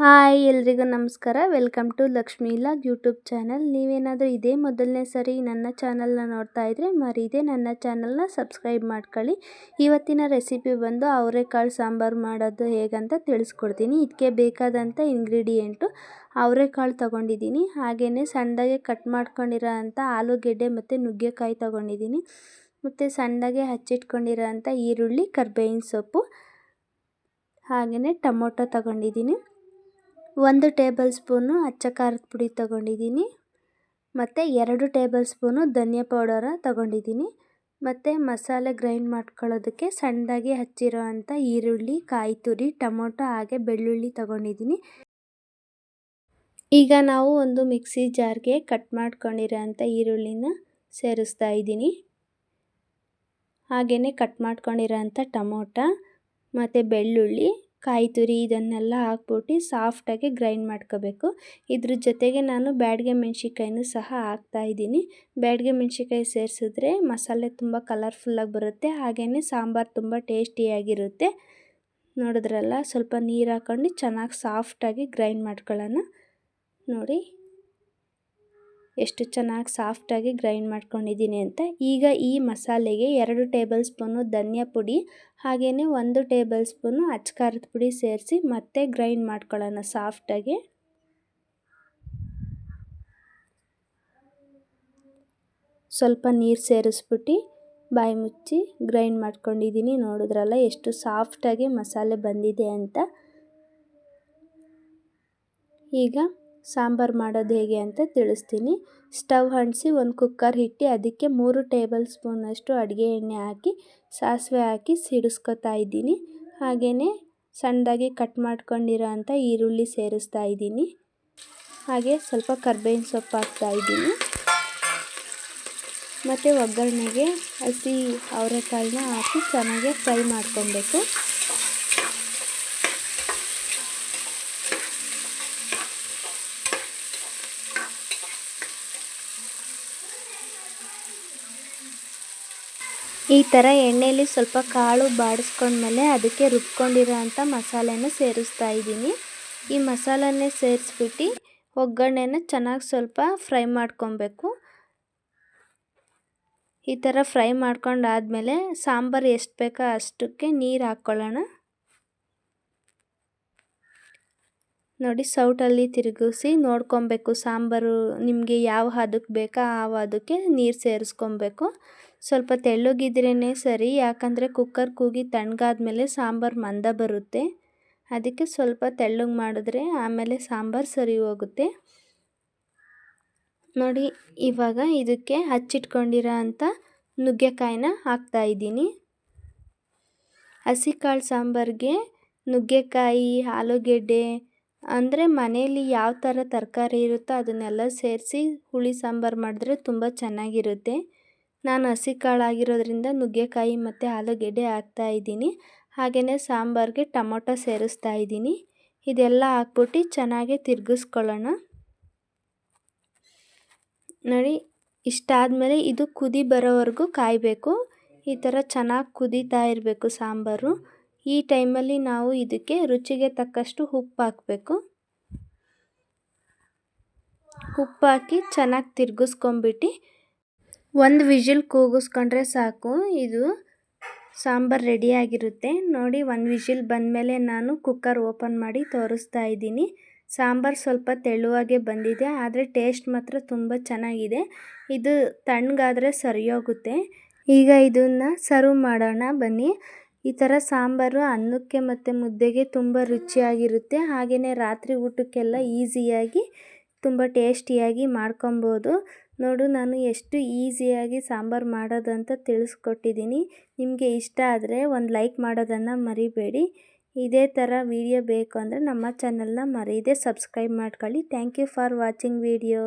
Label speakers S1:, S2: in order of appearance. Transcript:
S1: Hi, ಎಲ್ರಿಗೂ ನಮಸ್ಕಾರ. Welcome to Lakshmi log YouTube channel. ನೀವೇನಾದರೂ ಇದೇ ಮೊದಲನೇ ಸರಿ ನನ್ನ ಚಾನಲ್ನ ನೋಡ್ತಾ ಇದ್ದರೆ ಮರೀದೆ, ನನ್ನ ಚಾನಲ್ನ ಸಬ್ಸ್ಕ್ರೈಬ್ ಮಾಡ್ಕೊಳ್ಳಿ. ಇವತ್ತಿನ ರೆಸಿಪಿ ಬಂದು ಅವರೆಕಾಳು ಸಾಂಬಾರು ಮಾಡೋದು ಹೇಗಂತ ತಿಳಿಸ್ಕೊಡ್ತೀನಿ. ಇದಕ್ಕೆ ಬೇಕಾದಂಥ ಇಂಗ್ರೀಡಿಯೆಂಟು ಅವರೆಕಾಳು ತೊಗೊಂಡಿದ್ದೀನಿ. ಹಾಗೆಯೇ ಸಣ್ಣದಾಗೆ ಕಟ್ ಮಾಡ್ಕೊಂಡಿರೋ ಅಂಥ ಆಲೂಗೆಡ್ಡೆ ಮತ್ತು ನುಗ್ಗೆಕಾಯಿ ತೊಗೊಂಡಿದ್ದೀನಿ. ಮತ್ತು ಸಣ್ಣದಾಗೆ ಹಚ್ಚಿಟ್ಕೊಂಡಿರೋ ಅಂಥ ಈರುಳ್ಳಿ, ಕರ್ಬೇವಿನ ಸೊಪ್ಪು ಹಾಗೆಯೇ ಟೊಮೊಟೊ ತೊಗೊಂಡಿದ್ದೀನಿ. ಒಂದು ಟೇಬಲ್ ಸ್ಪೂನು ಅಚ್ಚ ಖಾರದ ಪುಡಿ ತೊಗೊಂಡಿದ್ದೀನಿ. ಮತ್ತು ಎರಡು ಟೇಬಲ್ ಸ್ಪೂನು ಧನಿಯಾ ಪೌಡರ ತೊಗೊಂಡಿದ್ದೀನಿ. ಮತ್ತು ಮಸಾಲೆ ಗ್ರೈಂಡ್ ಮಾಡ್ಕೊಳ್ಳೋದಕ್ಕೆ ಸಣ್ಣದಾಗಿ ಹಚ್ಚಿರೋ ಅಂಥ ಈರುಳ್ಳಿ, ಕಾಯಿ ತುರಿ, ಟೊಮೊಟೊ, ಹಾಗೆ ಬೆಳ್ಳುಳ್ಳಿ ತೊಗೊಂಡಿದ್ದೀನಿ. ಈಗ ನಾವು ಒಂದು ಮಿಕ್ಸಿ ಜಾರ್ಗೆ ಕಟ್ ಮಾಡ್ಕೊಂಡಿರೋ ಅಂಥ ಈರುಳ್ಳಿನ ಸೇರಿಸ್ತಾ ಇದ್ದೀನಿ. ಹಾಗೆಯೇ ಕಟ್ ಮಾಡ್ಕೊಂಡಿರೋ ಅಂಥ ಟೊಮೊಟ, ಮತ್ತು ಬೆಳ್ಳುಳ್ಳಿ ಕಾಯಿ ತುರಿ ಇದನ್ನೆಲ್ಲ ಹಾಕ್ಬಿಟ್ಟು ಸಾಫ್ಟಾಗಿ ಗ್ರೈಂಡ್ ಮಾಡ್ಕೋಬೇಕು. ಇದ್ರ ಜೊತೆಗೆ ನಾನು ಬ್ಯಾಡ್ಗೆ ಮೆಣ್ಸಿನ್ಕಾಯಿನೂ ಸಹ ಹಾಕ್ತಾಯಿದ್ದೀನಿ ಬ್ಯಾಡ್ಗೆ ಮೆಣ್ಸಿನ್ಕಾಯಿ ಸೇರಿಸಿದ್ರೆ ಮಸಾಲೆ ತುಂಬ ಕಲರ್ಫುಲ್ಲಾಗಿ ಬರುತ್ತೆ. ಹಾಗೆಯೇ ಸಾಂಬಾರು ತುಂಬ ಟೇಸ್ಟಿಯಾಗಿರುತ್ತೆ. ನೋಡಿದ್ರಲ್ಲ, ಸ್ವಲ್ಪ ನೀರು ಹಾಕ್ಕೊಂಡು ಚೆನ್ನಾಗಿ ಸಾಫ್ಟಾಗಿ ಗ್ರೈಂಡ್ ಮಾಡ್ಕೊಳ್ಳೋಣ. ನೋಡಿ. ಎಷ್ಟು ಚೆನ್ನಾಗಿ ಸಾಫ್ಟಾಗಿ ಗ್ರೈಂಡ್ ಮಾಡ್ಕೊಂಡಿದ್ದೀನಿ ಅಂತ. ಈಗ ಈ ಮಸಾಲೆಗೆ ಎರಡು ಟೇಬಲ್ ಸ್ಪೂನು ಧನಿಯಾ ಪುಡಿ ಹಾಗೆಯೇ ಒಂದು ಟೇಬಲ್ ಸ್ಪೂನು ಅಚ್ಕಾರದ ಪುಡಿ ಸೇರಿಸಿ ಮತ್ತೆ ಗ್ರೈಂಡ್ ಮಾಡ್ಕೊಳ್ಳೋಣ ಸಾಫ್ಟಾಗಿ ಸ್ವಲ್ಪ ನೀರು ಸೇರಿಸ್ಬಿಟ್ಟು ಬಾಯಿ ಮುಚ್ಚಿ ಗ್ರೈಂಡ್ ಮಾಡ್ಕೊಂಡಿದ್ದೀನಿ. ನೋಡಿದ್ರಲ್ಲ ಎಷ್ಟು ಸಾಫ್ಟಾಗಿ ಮಸಾಲೆ ಬಂದಿದೆ ಅಂತ. ಈಗ ಸಾಂಬಾರು ಮಾಡೋದು ಹೇಗೆ ಅಂತ ತಿಳಿಸ್ತೀನಿ. ಸ್ಟವ್ ಅಂಟಿಸಿ ಒಂದು ಕುಕ್ಕರ್ ಇಟ್ಟು ಅದಕ್ಕೆ ಮೂರು ಟೇಬಲ್ ಸ್ಪೂನಷ್ಟು ಅಡುಗೆ ಎಣ್ಣೆ ಹಾಕಿ, ಸಾಸಿವೆ ಹಾಕಿ ಸಿಡಿಸ್ಕೊತಾ ಇದ್ದೀನಿ. ಹಾಗೆಯೇ ಸಣ್ಣದಾಗಿ ಕಟ್ ಮಾಡ್ಕೊಂಡಿರೋ ಅಂಥ ಈರುಳ್ಳಿ ಸೇರಿಸ್ತಾ ಇದ್ದೀನಿ. ಹಾಗೆ ಸ್ವಲ್ಪ ಕರ್ಬೇವಿನ ಸೊಪ್ಪು ಹಾಕ್ತಾ ಇದ್ದೀನಿ. ಮತ್ತು ಒಗ್ಗರಣೆಗೆ ಹಸಿ ಅವರೆಕಾಳನ್ನ ಹಾಕಿ ಚೆನ್ನಾಗಿ ಫ್ರೈ ಮಾಡ್ಕೊಬೇಕು ಈ ಥರ ಎಣ್ಣೆಯಲ್ಲಿ ಸ್ವಲ್ಪ ಕಾಳು ಬಾಡಿಸ್ಕೊಂಡ್ಮೇಲೆ ಅದಕ್ಕೆ ರುಬ್ಕೊಂಡಿರೋ ಅಂಥ ಮಸಾಲೆನ ಸೇರಿಸ್ತಾ ಇದ್ದೀನಿ. ಈ ಮಸಾಲನ್ನೇ ಸೇರಿಸ್ಬಿಟ್ಟು ಒಗ್ಗರಣೆನ ಚೆನ್ನಾಗಿ ಸ್ವಲ್ಪ ಫ್ರೈ ಮಾಡ್ಕೊಬೇಕು. ಈ ಥರ ಫ್ರೈ ಮಾಡ್ಕೊಂಡಾದಮೇಲೆ ಸಾಂಬಾರು ಎಷ್ಟು ಬೇಕೋ ಅಷ್ಟಕ್ಕೆ ನೀರು ಹಾಕ್ಕೊಳ್ಳೋಣ ನೋಡಿ ಸೌಟಲ್ಲಿ ತಿರುಗಿಸಿ ನೋಡ್ಕೊಬೇಕು. ಸಾಂಬಾರು ನಿಮಗೆ ಯಾವ ಹದಕ್ಕೆ ಬೇಕೋ ಆ ಹದಕ್ಕೆ ನೀರು ಸೇರಿಸ್ಕೊಬೇಕು. ಸ್ವಲ್ಪ ತೆಳ್ಳಗಿದ್ರೇ ಸರಿ, ಯಾಕಂದರೆ ಕುಕ್ಕರ್ ಕೂಗಿ ತಣ್ಣಗಾದ್ಮೇಲೆ ಸಾಂಬಾರು ಮಂದ ಬರುತ್ತೆ. ಅದಕ್ಕೆ ಸ್ವಲ್ಪ ತೆಳ್ಳಗೆ ಮಾಡಿದ್ರೆ ಆಮೇಲೆ ಸಾಂಬಾರು ಸರಿ ಹೋಗುತ್ತೆ. ನೋಡಿ, ಇವಾಗ ಇದಕ್ಕೆ ಹಚ್ಚಿಟ್ಕೊಂಡಿರೋ ಅಂಥ ನುಗ್ಗೆಕಾಯಿನ ಹಾಕ್ತಾಯಿದ್ದೀನಿ ಹಸಿ ಕಾಳು ಸಾಂಬಾರಿಗೆ ನುಗ್ಗೆಕಾಯಿ, ಆಲೂಗೆಡ್ಡೆ ಅಂದರೆ ಮನೆಯಲ್ಲಿ ಯಾವ ಥರ ತರಕಾರಿ ಇರುತ್ತೋ ಅದನ್ನೆಲ್ಲ ಸೇರಿಸಿ ಹುಳಿ ಸಾಂಬಾರು ಮಾಡಿದ್ರೆ ತುಂಬ ಚೆನ್ನಾಗಿರುತ್ತೆ. ನಾನು ಹಸಿ ಕಾಳಾಗಿರೋದ್ರಿಂದ ನುಗ್ಗೆಕಾಯಿ ಮತ್ತು ಆಲೂಗೆಡ್ಡೆ ಹಾಕ್ತಾ ಇದ್ದೀನಿ. ಹಾಗೆಯೇ ಸಾಂಬಾರಿಗೆ ಟೊಮೊಟೊ ಸೇರಿಸ್ತಾ ಇದ್ದೀನಿ. ಇದೆಲ್ಲ ಹಾಕ್ಬಿಟ್ಟು ಚೆನ್ನಾಗಿ ತಿರುಗಿಸ್ಕೊಳ್ಳೋಣ. ನೋಡಿ ಇಷ್ಟಾದಮೇಲೆ ಇದು ಕುದಿ ಬರೋವರೆಗೂ ಕಾಯಬೇಕು. ಈ ಥರ ಚೆನ್ನಾಗಿ ಕುದೀತಾ ಇರಬೇಕು ಸಾಂಬಾರು. ಈ ಟೈಮಲ್ಲಿ ನಾವು ಇದಕ್ಕೆ ರುಚಿಗೆ ತಕ್ಕಷ್ಟು ಉಪ್ಪು ಹಾಕಬೇಕು ಉಪ್ಪು ಹಾಕಿ ಚೆನ್ನಾಗಿ ತಿರ್ಗಿಸ್ಕೊಂಬಿಟ್ಟು ಒಂದು ವಿಜಿಲ್ ಕೂಗಿಸ್ಕೊಂಡ್ರೆ ಸಾಕು. ಇದು ಸಾಂಬಾರು ರೆಡಿಯಾಗಿರುತ್ತೆ ನೋಡಿ, ಒಂದು ವಿಜಿಲ್ ಬಂದಮೇಲೆ ನಾನು ಕುಕ್ಕರ್ ಓಪನ್ ಮಾಡಿ ತೋರಿಸ್ತಾ ಇದ್ದೀನಿ. ಸಾಂಬಾರು ಸ್ವಲ್ಪ ತೆಳುವಾಗೆ ಬಂದಿದೆ, ಆದರೆ ಟೇಸ್ಟ್ ಮಾತ್ರ ತುಂಬ ಚೆನ್ನಾಗಿದೆ. ಇದು ತಣ್ಣಗಾದರೆ ಸರಿಯೋಗುತ್ತೆ. ಈಗ ಇದನ್ನು ಸರ್ವ್ ಮಾಡೋಣ. ಬನ್ನಿ. ಈ ಥರ ಸಾಂಬಾರು ಅನ್ನಕ್ಕೆ ಮತ್ತು ಮುದ್ದೆಗೆ ತುಂಬ ರುಚಿಯಾಗಿರುತ್ತೆ. ಹಾಗೆಯೇ ರಾತ್ರಿ ಊಟಕ್ಕೆಲ್ಲ ಈಸಿಯಾಗಿ, ತುಂಬ ಟೇಸ್ಟಿಯಾಗಿ ಮಾಡ್ಕೊಬೋದು. ನೋಡು, ನಾನು ಎಷ್ಟು ಈಸಿಯಾಗಿ ಸಾಂಬಾರು ಮಾಡೋದಂತ ತಿಳಿಸ್ಕೊಟ್ಟಿದ್ದೀನಿ. ನಿಮಗೆ ಇಷ್ಟ ಆದರೆ ಒಂದು ಲೈಕ್ ಮಾಡೋದನ್ನು ಮರಿಬೇಡಿ. ಇದೇ ಥರ ವೀಡಿಯೋ ಬೇಕು ಅಂದರೆ ನಮ್ಮ ಚಾನಲ್ನ ಮರೀದೇ ಸಬ್ಸ್ಕ್ರೈಬ್ ಮಾಡ್ಕೊಳ್ಳಿ. Thank you for watching video.